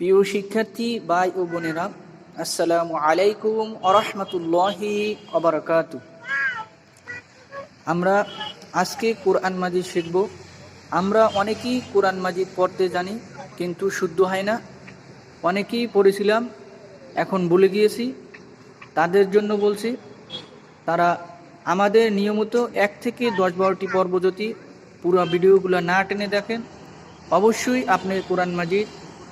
প্রিয় শিক্ষার্থী, ভাই ও বোনেরা, আসসালামু আলাইকুম আরহামতুল্লাহি অবরাকাত আমরা আজকে কোরআন মাজিদ শিখব। আমরা অনেকেই কোরআন মাজিদ পড়তে জানি, কিন্তু শুদ্ধ হয় না। অনেকেই পড়েছিলাম, এখন ভুলে গিয়েছি। তাদের জন্য বলছি, তারা আমাদের নিয়মিত এক থেকে দশ বারোটি পর্ব যদি পুরো ভিডিওগুলো না টেনে দেখেন, অবশ্যই আপনি কোরআন মাজিদ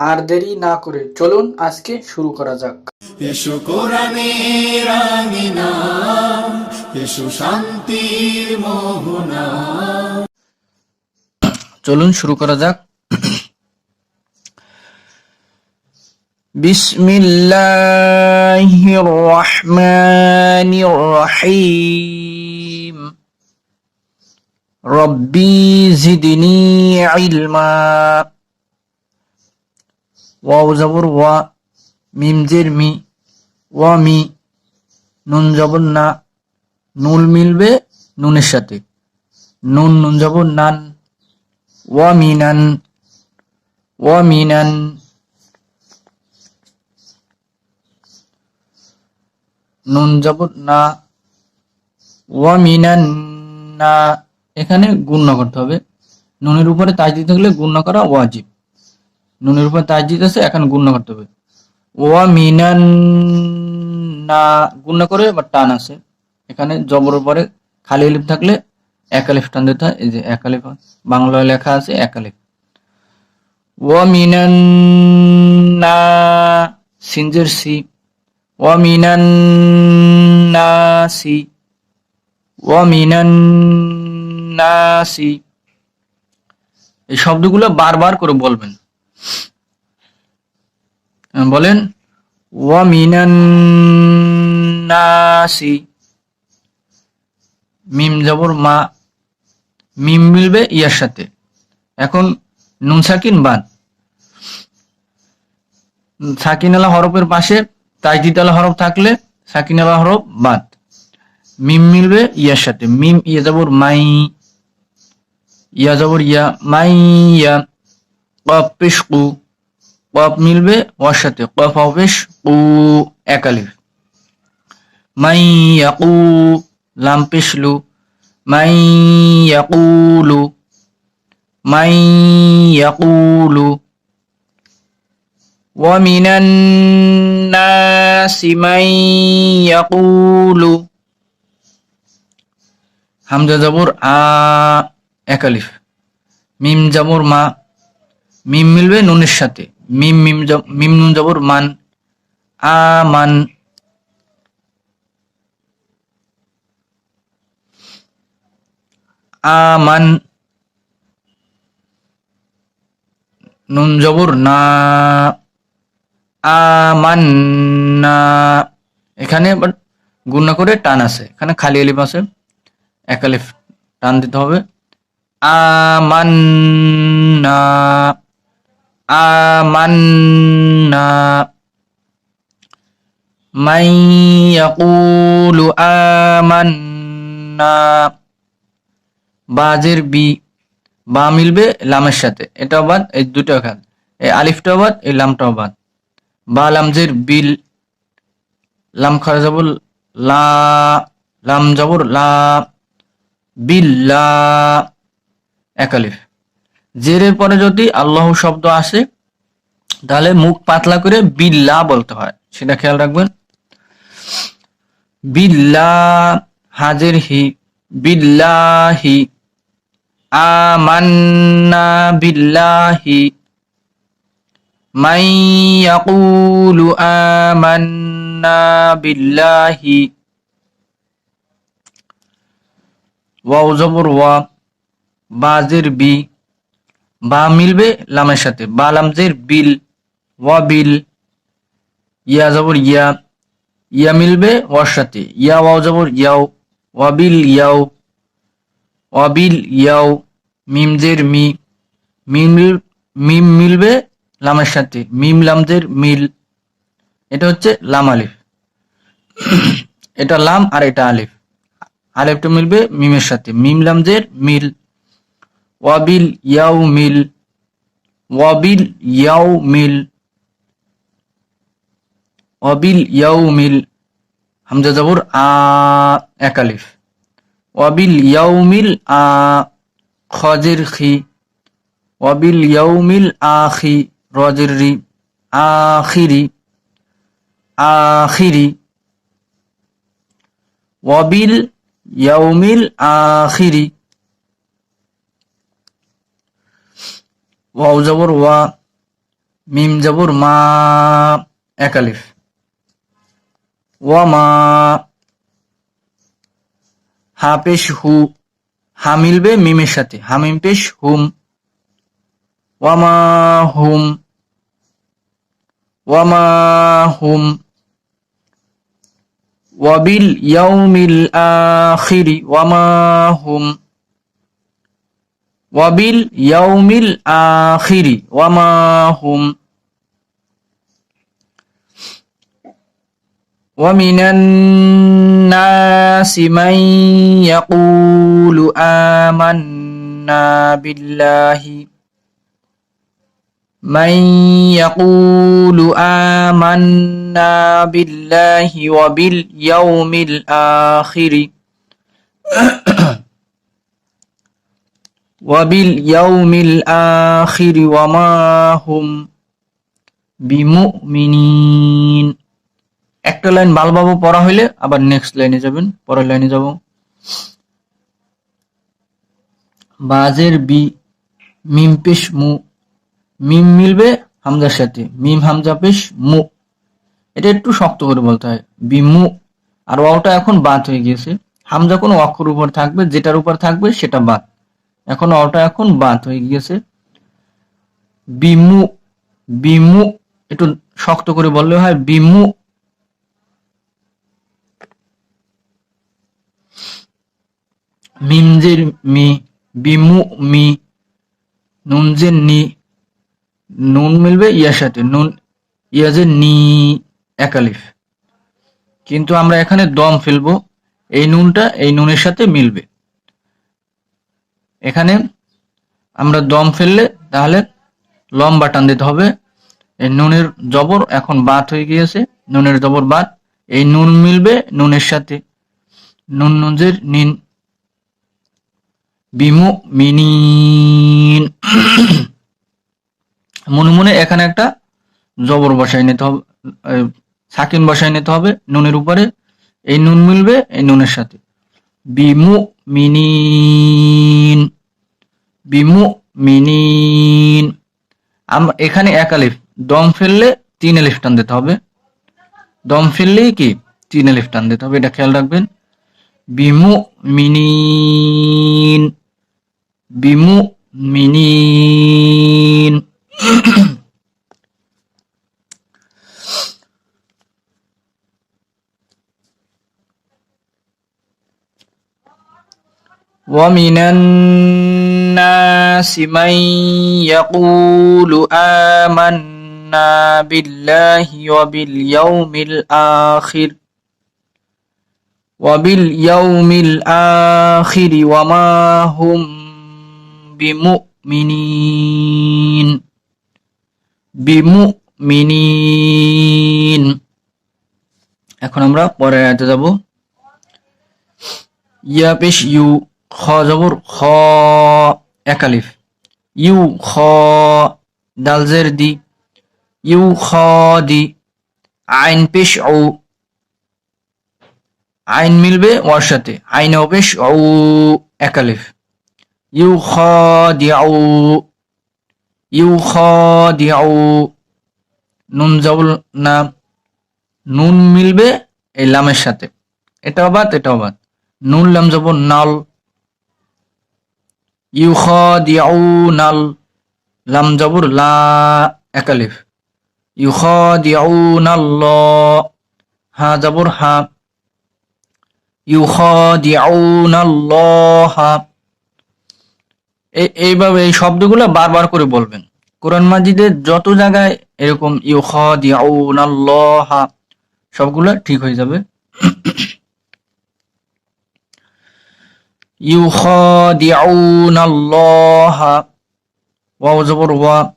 আর দেরি না করে চলুন আজকে শুরু করা যাক। এসো কোরআনের এসো শান্তির মোহনা। চলুন শুরু করা যাক। বিসমিল্লাহির রহমানির রহিম রব্বি জিদনি ইলমা। ওয়াও জবর ওয়া, মিম জের মি, ওয়া মি, নুন জবর না, নুল মিলবে নুনের সাথে। নুন নুন জবর নান ওয়ামিনান ওয়ামিনান নুন জবর না ওয়ামিনান না। এখানে গুণ্য করতে হবে। নুনের উপরে তাজদিদ থাকলে গুণ্য করা ওয়াজিব। নুনের উপরে তাজদিদ আছে এখন গুণ্য করতে হবে। ওয়ামিনান না গুণ্য করে বা টান আছে। এখানে জবর উপরে খালি লিপ থাকলে এক আলিফ টান দিতে হয়, এই যে এক আলিফ বাংলায় লেখা আছে এক আলিফ ওয়ামিনান না, সিনজের সি। ওয়ামিনান নাসি ওয়ামিনান নাসি এই শব্দগুলো বারবার করে বলবেন। বলেন মিম মা, মিম মিলবে ইয়ার সাথে। এখন নুন সাকিন বাদ। সাকিন আলা হরফের পাশে তাজদিদ আলা হরফ থাকলে সাকিন আলা হরফ বাদ। মিম মিলবে ইয়ার সাথে। মিম ইয়া জবর মাই, ইয়া জবর ইয়া মাই, ইয়া কফ পেশ কু কফ মিলবে ওয়ার সাথে কফ অফেশ কু একালিফ মাই ইয়াকু লাম পেশলু মাই ইয়াকুলু মাই ইয়াকুলু ومن الناس من يقول হামজা জবর আ একালিফ মিম জবর মা মিম মিলবে নুনের সাথে। মিম মিম মিম নুন জবর মান আ মান। আমান নুন জবর না। আমান্না এখানে বাট গুণা করে টান আছে। এখানে খালি আলিফ আছে। এক আলিফ টান দিতে হবে। আমান্না আমান্না মাই ইয়াকুলু আমান্না বাজের বি, বা মিলবে লামের সাথে। এটাও বাদ, এই দুটো খাত এই আলিফটাও বাদ, এই লামটাও বাদ। বা লামজের বিল, লাম খারা জবর লা, লাম জবর লা বিল্লা এক আলিফ। জেরের পরে যদি আল্লাহ শব্দ আসে, তাহলে মুখ পাতলা করে বিল্লা বলতে হয়। সেটা খেয়াল রাখবেন। বিল্লা হাজের হি বিল্লাহি, আমান্না বিল্লাহি, মাই ইয়াকুলু আমান্না বিল্লাহি। ওয়াও জবর ওয়া, বাজির বি বা মিলবে লামের সাথে। বা লামজের বিল, ওয়া বিল, ইয়া জবর ইয়া ইয়া মিলবে ওয়ার সাথে। ইয়া ওয়াও যাবর ইয়াও ওয়াবিল ইয়াও ওয়াবিল ইয়াও, মিমজের মি, মিম মিম মিলবে লামের সাথে। মিম লামজের মিল, এটা হচ্ছে লাম আলিফ। এটা লাম আর এটা আলিফ। আলিফটা মিলবে মিমের সাথে। মিম লামজের মিল। ওয়াবিল ইয়াও মিল ওয়াবিল ইয়াও মিল ওয়াবিল ইয়াও মিল হামজা জবর আ, এক আলিফ। ওয়াবিল ইয়াও মিল আ, খজের খি। ওয়াবিল ইয়াও মিল আখি, রজের রি, আখিরি আখিরি। ওয়াবিল ইয়াউমিল আখিরি। ওয়াও জবর ওয়া, মিম জবর মা একালিফ ওয়া মা, হা পেশ হু, হা মিলবে মিমের সাথে। হামিম পেশ হুম। ওয়ামা হুম। ওয়ামা হুম। ওয়াবিল ইয়াউমিল আখিরি। ওয়ামা হুম। ওয়াবিল ইয়াউমিল আখিরি ওয়ামা হুম ومن الناس من يقول آمنا بالله من يقول آمنا بالله وباليوم الآخر وباليوم الآخر وما هم بمؤمنين একটা লাইন ভালোভাবে পড়া হইলে আবার নেক্সট লাইনে যাবেন পরের লাইনে যাব বাজের বি মিম পেশ মু মিম মিলবে হামজার সাথে মিম হামজা পেশ মু এটা একটু শক্ত করে বলতে হয় বিমু আর ওয়াওটা এখন বাদ হয়ে গিয়েছে হামজা কোনো অক্ষর উপর থাকবে যেটার উপর থাকবে সেটা বাদ এখন ওয়াওটা এখন বাদ হয়ে গিয়েছে। বিমু বিমু, একটু শক্ত করে বললে হয়, বিমু। মিমজের মি, বিমু, মি, নুনজের নি, নুন মিলবে ইয়ার সাথে, নুন, ইয়াজের নি, একালিফ। কিন্তু আমরা এখানে দম ফেলব, এই নুনটা এই নুনের সাথে মিলবে। এখানে আমরা দম ফেললে তাহলে লম্বা টান দিতে হবে। এই নুনের জবর এখন বাত হয়ে গিয়েছে। নুনের জবর বাত। এই নুন মিলবে নুনের সাথে। নুন নুনজের নিন। বিমু মিনিন। মনে মনে এখানে একটা জবর বসাই নিতে হবে সাকিন বসাই নিতে হবে নুনের উপরে। এই নুন মিলবে এই নুনের সাথে। বিমু মিনিন বিমু মিনিন আমরা এখানে এক আলিফ। দম ফেললে তিন আলিফ টান দিতে হবে। দম ফেললেই কি? তিন আলিফ টান দিতে হবে, এটা খেয়াল রাখবেন। বিমু মিনিন বিমু মিনিন ومن الناس من يقول آمنا بالله وباليوم الآخر وباليوم الآخر وما هم بمؤمنين بمؤمنين এখন আমরা পরের আয়াতে যাব ইয়া পেশ ইউ খ জবর, খ একালিফ ইউ, খ, দালজের দি। ইউ, খ, দি। আইন পেশ ও আইন মিলবে ওর সাথে। আইন অবেশ ও একালিফ ইউ, খ দিয়াউ ইউ, খ দিয়াউ নুন জবল না। নুন মিলবে এই লামের সাথে। এটাও বাদ এটাও বাদ। নুন, লাম যাব নাল। ইউ খ দিয়াউ লাম জবর লা একালিফ ইউ খ দিয়াউ নাল ল হা জবর হা। ইউখাদিউনাল্লাহা। এই এইভাবে এই শব্দগুলো বারবার করে বলবেন। কোরআন মাজিদের যত জায়গায় এরকম ইউখাদিউনাল্লাহা, সবগুলো ঠিক হয়ে যাবে। ইউখাদিউনাল্লাহা। ওয়াও জবর ওয়া।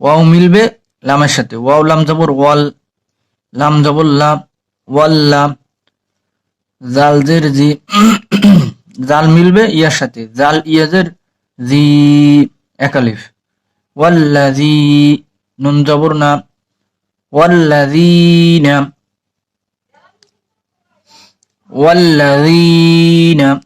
ওয়াও মিলবে লামের সাথে। ওয়াও লাম জবর ওয়াল। লাম জবর লাম। ওয়াল্লা জাল জের জি। জাল মিলবে ইয়ার সাথে। জাল ইয়াজের জি। একালিফ ওয়াল্লাজি নুন জবর না। ওয়াল্লাযীনা ওয়াল্লাযীনা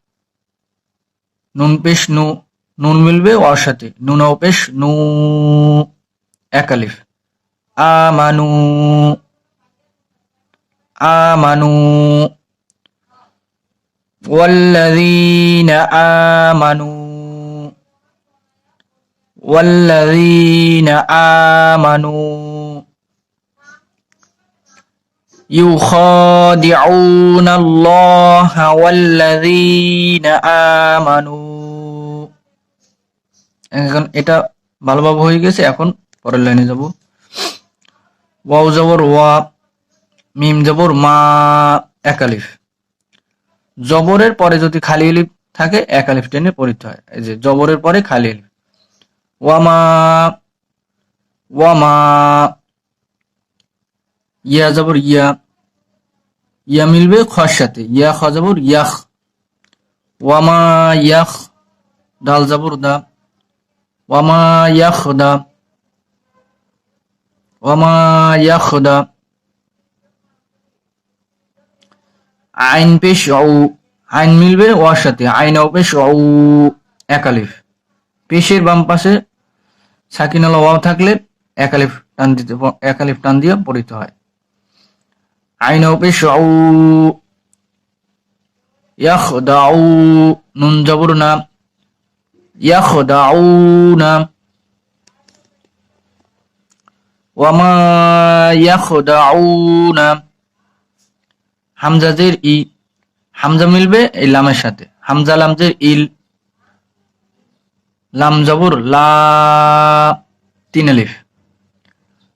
নুন পেশ নু নুন মিলবে ওর সাথে নুন পেশ নু একালিফ আমানু আমানু والذين آمنوا والذين آمنوا يخادعون الله والذين آمنوا এখন এটা ভালোভাবে হয়ে গেছে এখন পরের লাইনে যাব ওয়াও জবর ওয়া মিম জবর মা একালিফ জবরের পরে যদি খালি এলিফ থাকে একালিফ টেনে পড়িতে হয় এই যে জবরের পরে খালি এলিফ ওয়ামা ওয়ামা ইয়া জবর ইয়া ইয়া মিলবে খর সাথে, ইয়া খ যাবর ইয়াখ, ওয়ামা ইয়াখ, ডাল যাবর দা, ওয়ামা ইয়াখ দা, ওয়ামা ইয়াখ দা, আইন পেশ ও, আইন মিলবে ওয়ার সাথে, আইন ও পেশ ও একালিফ পেশের বাম পাশে সাকিনাল ওয়াও থাকলে একালিফ টান দিতে একালিফ টান দিয়ে পড়িতে হয়। আইন ও পেশ ও ইয়াখ দাউ নুন জবর না ইয়াখ দাউ না। ওয়ামা ইয়াখ দাউ না হামজাজের ই। হামজা মিলবে এই লামের সাথে। হামজা লামজের ইল। লাম জবর লা তিন আলিফ।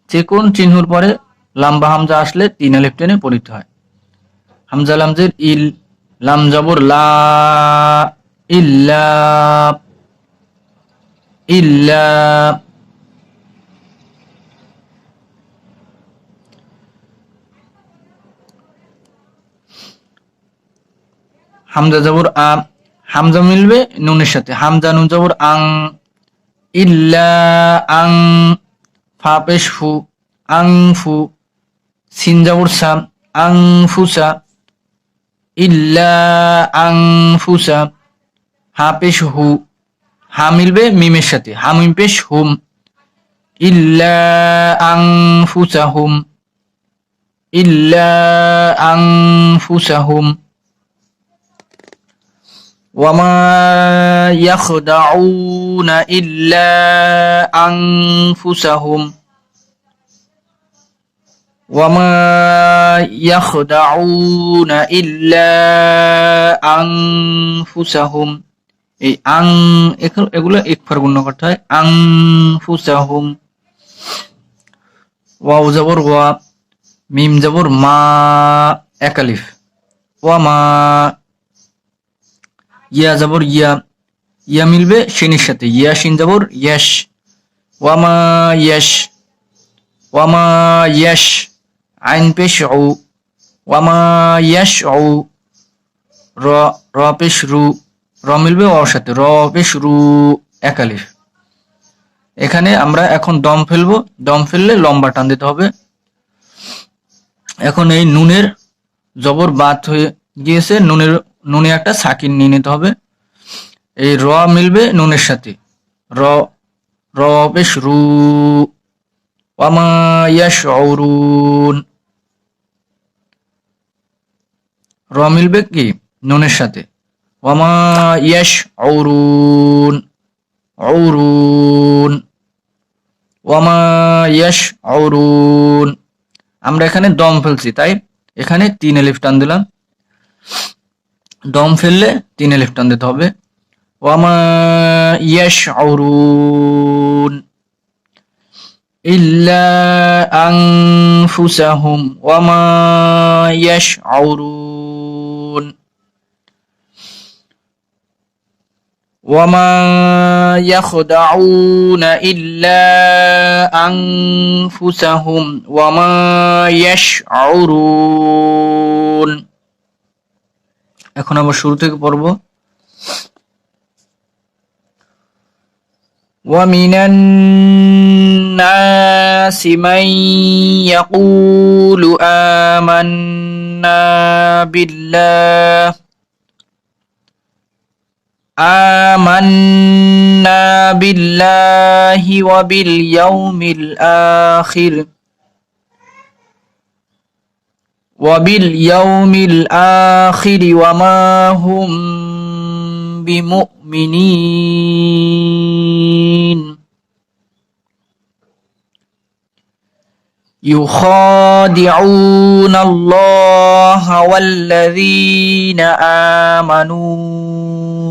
যে কোন চিহ্নর পরে লাম্বা হামজা আসলে তিন আলিফ টেনে পড়িতে হয়। হামজা লামজের ইল, লাম লা ইল্লা ইল্লা। হামজা জবর আ, হামজা মিলবে নুনের সাথে। হামজা নুন জবর আং, ইল্লা, আং, ফা পেশ ফু, আং ফু। সিন জবর সা আং ফুসা ইল্লা আং ফুসা হা পেশ হু হা মিলবে মিমের সাথে হা মিম পেশ হুম ইল্লা আং ফুসা হুম ইল্লা আং ফুসা হুম وما يخدعون إلا أنفسهم وما يخدعون إلا أنفسهم এই আং এগুলো এগুলো একবার গুণ করতে হয় আং ফুসাহুম ওয়াও জবর ওয়া মিম জবর মা একালিফ ওয়া মা ইয়া জবর ইয়া ইয়া মিলবে শিনের সাথে ইয়া শিন জবর ইয়াশ ওয়ামা ইয়াশ ওয়ামা ইয়াশ আইন পেশ ও ওয়ামা ইয়াশ ও র র পেশ রু মিলবে ওর সাথে, র পেশ রু একালিফ এখানে আমরা এখন দম ফেলব, দম ফেললে লম্বা টান দিতে হবে। এখন এই নুনের জবর বাত হয়ে গিয়েছে, নুনের, নুনে একটা সাকিন নিয়ে নিতে হবে। এই র মিলবে নুনের সাথে, র র বেশ রু ওয়ামা ইয়াশউরুন র মিলবে কি? নুনের সাথে। ওয়ামা ইয়াশউরুন ঔরুন ওয়ামা ইয়াশউরুন। আমরা এখানে দম ফেলছি, তাই? এখানে তিন এলিফ টান দিলাম। দম ফেললে তিন এলিফ টান দিতে হবে। ওয়ামা ইয়াশউরুন। ইল্লা আনফুসাহুম, ওয়ামা ইয়াশউরুন। وما يخدعون إلا أنفسهم وما يشعرون এখন আবার শুরু থেকে পড়ব ومن الناس من يقول آمنا بالله آمنا بالله وباليوم الآخر. وباليوم الآخر وما هم بمؤمنين. يخادعون الله والذين آمنوا.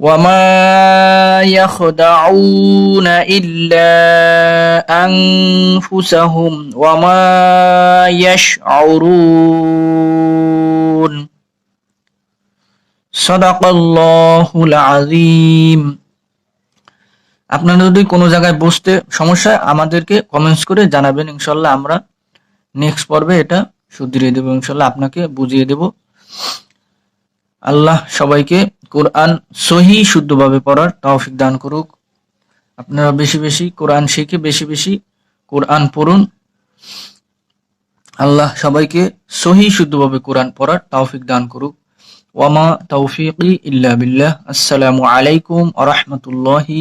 وما يخدعون إلا أنفسهم وما يشعرون صدق الله العظيم আপনারা যদি কোনো জায়গায় বসতে সমস্যা আমাদেরকে কমেন্টস করে জানাবেন ইনশাল্লাহ আমরা নেক্সট পর্বে এটা শুধরিয়ে দেবো ইনশাল্লাহ আপনাকে বুঝিয়ে দেব আল্লাহ সবাইকে কোরআন সহি শুদ্ধভাবে পড়ার তৌফিক দান করুক। আপনারা বেশি বেশি কোরআন শিখে বেশি বেশি কোরআন পড়ুন। আল্লাহ সবাইকে সহি শুদ্ধভাবে কোরআন পড়ার তৌফিক দান করুক। ওয়ামা তৌফিকি ইল্লা বিল্লাহ। আসসালামু আলাইকুম আ রহমতুল্লাহি